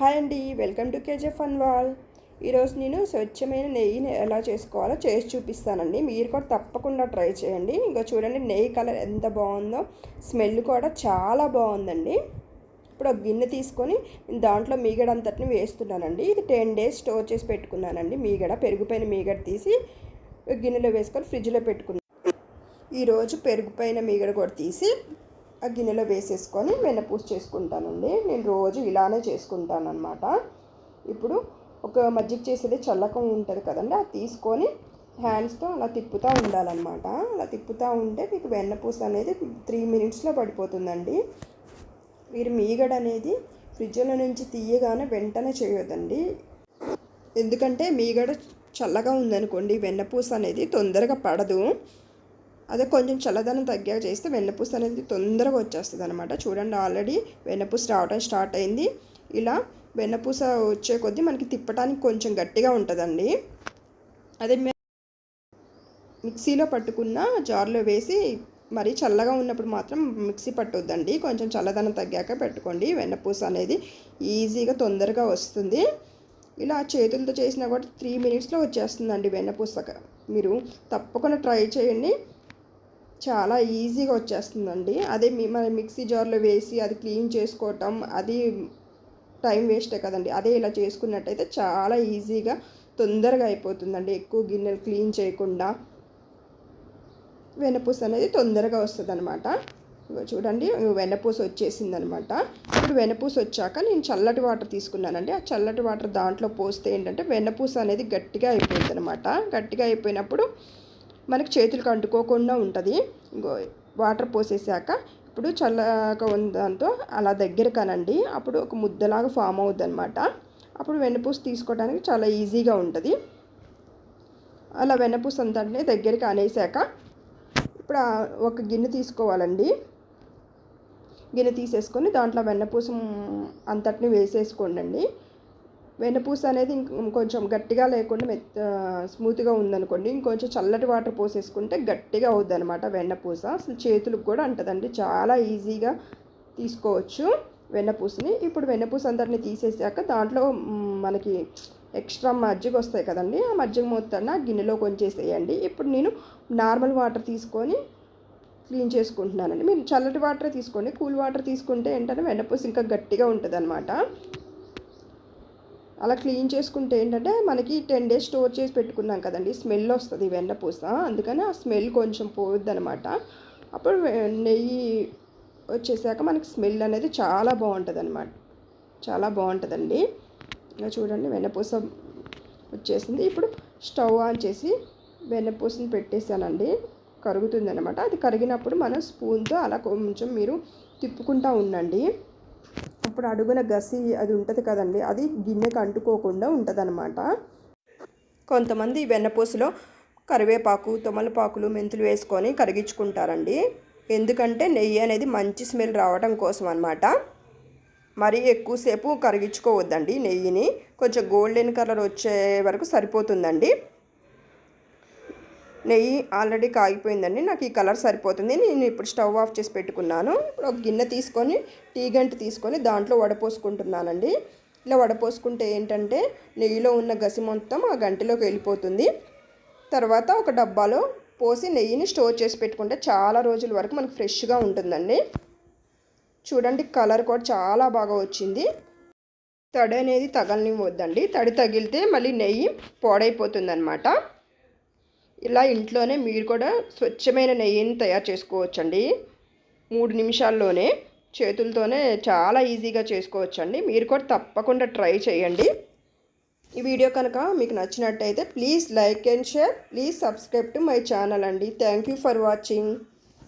Hi అండి welcome to KJ fun wall. ఈరోజు నేను స్వచ్ఛమైన నెయ్యిని ఎలా చేసుకోవాలో చేసి చూపిస్తానండి. మీరు కూడా తప్పకుండా ట్రై చేయండి. ఇంకా చూడండి నెయ్యి కలర్ ఎంత బాగుందో. స్మెల్ కూడా చాలా బాగుందండి. ఇప్పుడు ఒక గిన్నె తీసుకొని దాంట్లో మీగడ అంతటిని వేస్తున్నానండి. ఇది టెన్ డేస్ స్టోర్ చేసి పెట్టుకున్నానండి. మీగడ పెరుగుపైన మీగడ తీసి గిన్నెలో వేసుకొని ఫ్రిడ్జ్లో పెట్టుకున్నాను ఈరోజు పెరుగుపైన మీగడ కూడా తీసి ఆ గిన్నెలో వేసేసుకొని వెన్నపూస చేసుకుంటానండి. నేను రోజు ఇలానే చేసుకుంటాను అనమాట ఇప్పుడు ఒక మజ్జిగ చేసేది చల్లకం ఉంటుంది కదండి అది తీసుకొని హ్యాండ్స్తో అలా తిప్పుతూ ఉండాలన్నమాట. అలా తిప్పుతూ ఉంటే మీకు వెన్నపూస అనేది త్రీ మినిట్స్లో పడిపోతుందండి. మీరు మీగడ అనేది ఫ్రిడ్జ్లో నుంచి తీయగానే వెంటనే చేయొద్దండి. ఎందుకంటే మీగడ చల్లగా ఉందనుకోండి వెన్నపూస అనేది తొందరగా పడదు. అదే కొంచెం చల్లదనం తగ్గాక చేస్తే వెన్నపూస అనేది తొందరగా వచ్చేస్తుంది అనమాట చూడండి ఆల్రెడీ వెన్నపూస రావడం స్టార్ట్ అయింది. ఇలా వెన్నపూస వచ్చే కొద్దీ మనకి తిప్పడానికి కొంచెం గట్టిగా ఉంటుందండి. అదే మిక్సీలో పట్టుకున్న జార్లో వేసి మరి చల్లగా ఉన్నప్పుడు మాత్రం మిక్సీ పట్టొద్దండి. కొంచెం చల్లదనం తగ్గాక పెట్టుకోండి. వెన్నపూస అనేది ఈజీగా తొందరగా వస్తుంది. ఇలా చేతులతో చేసినా కూడా త్రీ మినిట్స్లో వచ్చేస్తుందండి వెన్నపూసక మీరు తప్పకుండా ట్రై చేయండి. చాలా ఈజీగా వచ్చేస్తుందండి. అదే మన మిక్సీ జార్లో వేసి అది క్లీన్ చేసుకోవటం అది టైం వేస్టే కదండి. అదే ఇలా చేసుకున్నట్టయితే చాలా ఈజీగా తొందరగా అయిపోతుందండి. ఎక్కువ గిన్నెలు క్లీన్ చేయకుండా వెన్నపూస అనేది తొందరగా వస్తుంది అనమాట చూడండి వెన్నపూస వచ్చేసింది అనమాట ఇప్పుడు వెనపూస వచ్చాక నేను చల్లటి వాటర్ తీసుకున్నానండి. ఆ చల్లటి వాటర్ దాంట్లో పోస్తే ఏంటంటే వెన్నపూస అనేది గట్టిగా అయిపోయింది అనమాట గట్టిగా అయిపోయినప్పుడు మనకి చేతులకు అంటుకోకుండా ఉంటుంది. వాటర్ పోసేసాక ఇప్పుడు చల్లగా దాంతో అలా దగ్గర కనండి అప్పుడు ఒక ముద్దలాగా ఫామ్ అవుద్ది అనమాట అప్పుడు వెన్నపూస తీసుకోవడానికి చాలా ఈజీగా ఉంటుంది. అలా వెన్నపూస అంతటినే దగ్గరికి అనేసాక ఇప్పుడు ఒక గిన్నె తీసుకోవాలండి. గిన్నె తీసేసుకొని దాంట్లో వెన్నపూసం అంతటిని వేసేసుకోండి వెన్నపూస అనేది కొంచెం గట్టిగా లేకుండా మెత్త స్మూత్గా ఉందనుకోండి ఇంకొంచెం చల్లటి వాటర్ పోసేసుకుంటే గట్టిగా అవుద్ది అనమాట వెన్నపూస. అసలు చేతులకు కూడా అంటదండి చాలా ఈజీగా తీసుకోవచ్చు వెన్నపూసని. ఇప్పుడు వెన్నపూస అందరిని తీసేసాక దాంట్లో మనకి ఎక్స్ట్రా మజ్జిగ వస్తాయి కదండి ఆ మజ్జిగ మొత్తాన్ని గిన్నెలో కొంచేసేయండి. ఇప్పుడు నేను నార్మల్ వాటర్ తీసుకొని క్లీన్ చేసుకుంటున్నానండి. మీరు చల్లటి వాటర్ తీసుకోండి కూల్ వాటర్ తీసుకుంటే ఏంటంటే వెన్నపూస ఇంకా గట్టిగా ఉంటుంది అనమాట అలా క్లీన్ చేసుకుంటే ఏంటంటే మనకి టెన్ డేస్ స్టోర్ చేసి పెట్టుకున్నాం కదండి. స్మెల్ వస్తుంది వెన్నపూస అందుకని ఆ స్మెల్ కొంచెం పోవద్దు అనమాట అప్పుడు నెయ్యి వచ్చేసాక మనకి స్మెల్ అనేది చాలా బాగుంటుంది అనమాట చాలా బాగుంటుందండి. ఇంకా చూడండి వెన్నపూస వచ్చేసింది. ఇప్పుడు స్టవ్ ఆన్ చేసి వెన్నపూసని పెట్టేశానండి. కరుగుతుంది అనమాట అది కరిగినప్పుడు మనం స్పూన్తో అలా కొంచెం మీరు తిప్పుకుంటూ ఉండండి. ఇప్పుడు అడుగున గసి అది ఉంటుంది కదండి అది గిన్నెకి అంటుకోకుండా ఉంటుంది అనమాట కొంతమంది వెన్నపూసలో కరివేపాకు తొమలపాకులు మెంతులు వేసుకొని కరిగించుకుంటారండి. ఎందుకంటే నెయ్యి అనేది మంచి స్మెల్ రావడం కోసం అనమాట మరీ ఎక్కువసేపు కరిగించుకోవద్దండి నెయ్యిని. కొంచెం గోల్డెన్ కలర్ వచ్చే వరకు సరిపోతుందండి. నెయ్యి ఆల్రెడీ కాగిపోయిందండి. నాకు ఈ కలర్ సరిపోతుంది. నేను ఇప్పుడు స్టవ్ ఆఫ్ చేసి పెట్టుకున్నాను. ఇప్పుడు ఒక గిన్నె తీసుకొని టీ గంట తీసుకొని దాంట్లో వడపోసుకుంటున్నానండి. ఇలా వడపోసుకుంటే ఏంటంటే నెయ్యిలో ఉన్న గసి మొత్తం ఆ గంటలోకి వెళ్ళిపోతుంది. తర్వాత ఒక డబ్బాలో పోసి నెయ్యిని స్టోర్ చేసి పెట్టుకుంటే చాలా రోజుల వరకు మనకు ఫ్రెష్గా ఉంటుందండి. చూడండి కలర్ కూడా చాలా బాగా వచ్చింది. తడి అనేది తగలనివ్వద్దండి. తడి తగిలితే మళ్ళీ నెయ్యి పాడైపోతుంది అనమాట ఇలా ఇంట్లోనే మీరు కూడా స్వచ్ఛమైన నెయ్యిని తయారు చేసుకోవచ్చండి. మూడు నిమిషాల్లోనే చేతులతోనే చాలా ఈజీగా చేసుకోవచ్చండి. మీరు కూడా తప్పకుండా ట్రై చేయండి. ఈ వీడియో కనుక మీకు నచ్చినట్టయితే please like and share. Please subscribe to my channel అండి. Thank you for watching.